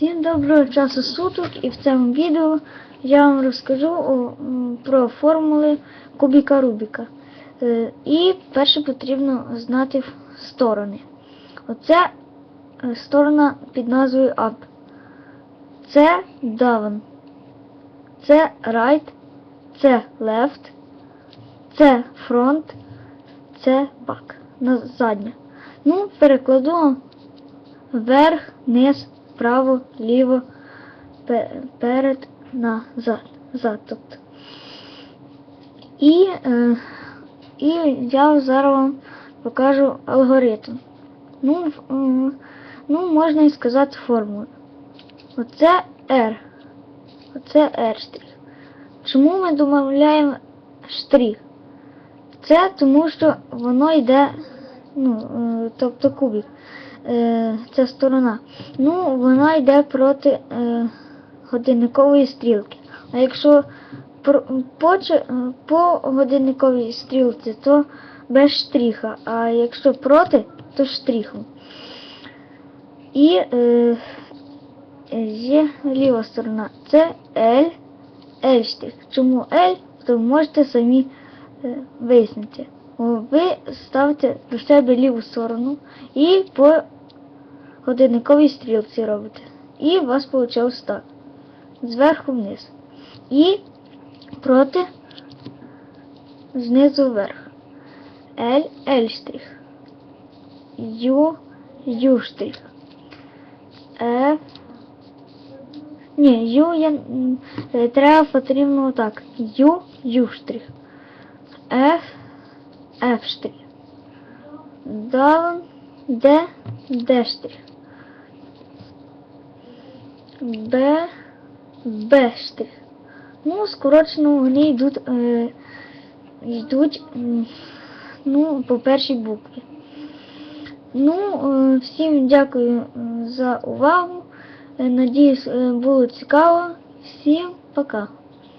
Всім доброго часу суток і в цьому відео я вам розкажу про формули кубіка Рубіка. Е, І перше потрібно знати сторони. Оце е, сторона під назвою Up. Це Down. Це Right. Це Left. Це Front. Це Back. Задня. Ну, перекладу вверх, низ, вправо, ліво, перед, назад, зад, тобто. І, е, і я зараз вам покажу алгоритм. Ну, в- м, ну можна і сказати формулу. Оце R. Оце R штрих. Чому ми додаємо штрих? Це тому, що воно йде, ну, е, тобто кубик е, ця сторона. Ну, вона йде проти е, годинникової стрілки. А якщо по годинниковій стрілці, то без штріха, а якщо проти, то штрихом. І е, є ліва сторона. Це L, L штрих. Чому L? То ви можете самі е, вияснити. Ви ставите до себе ліву сторону і по годинниковій стрілці робите. І у вас вийшло так. Зверху вниз. І проти знизу вверх. L, L штрих. U, U штрих. F. Ні, U я е, треба потрібно отак. U, U штрих. F, F штрих. Down, D, D штрих. Б, Б штрих. Ну, скорочено вони йдуть, е, йдуть е, ну, по першій букві. Ну, е, всім дякую е, за увагу. Е, Надіюсь, е, було цікаво. Всім пока.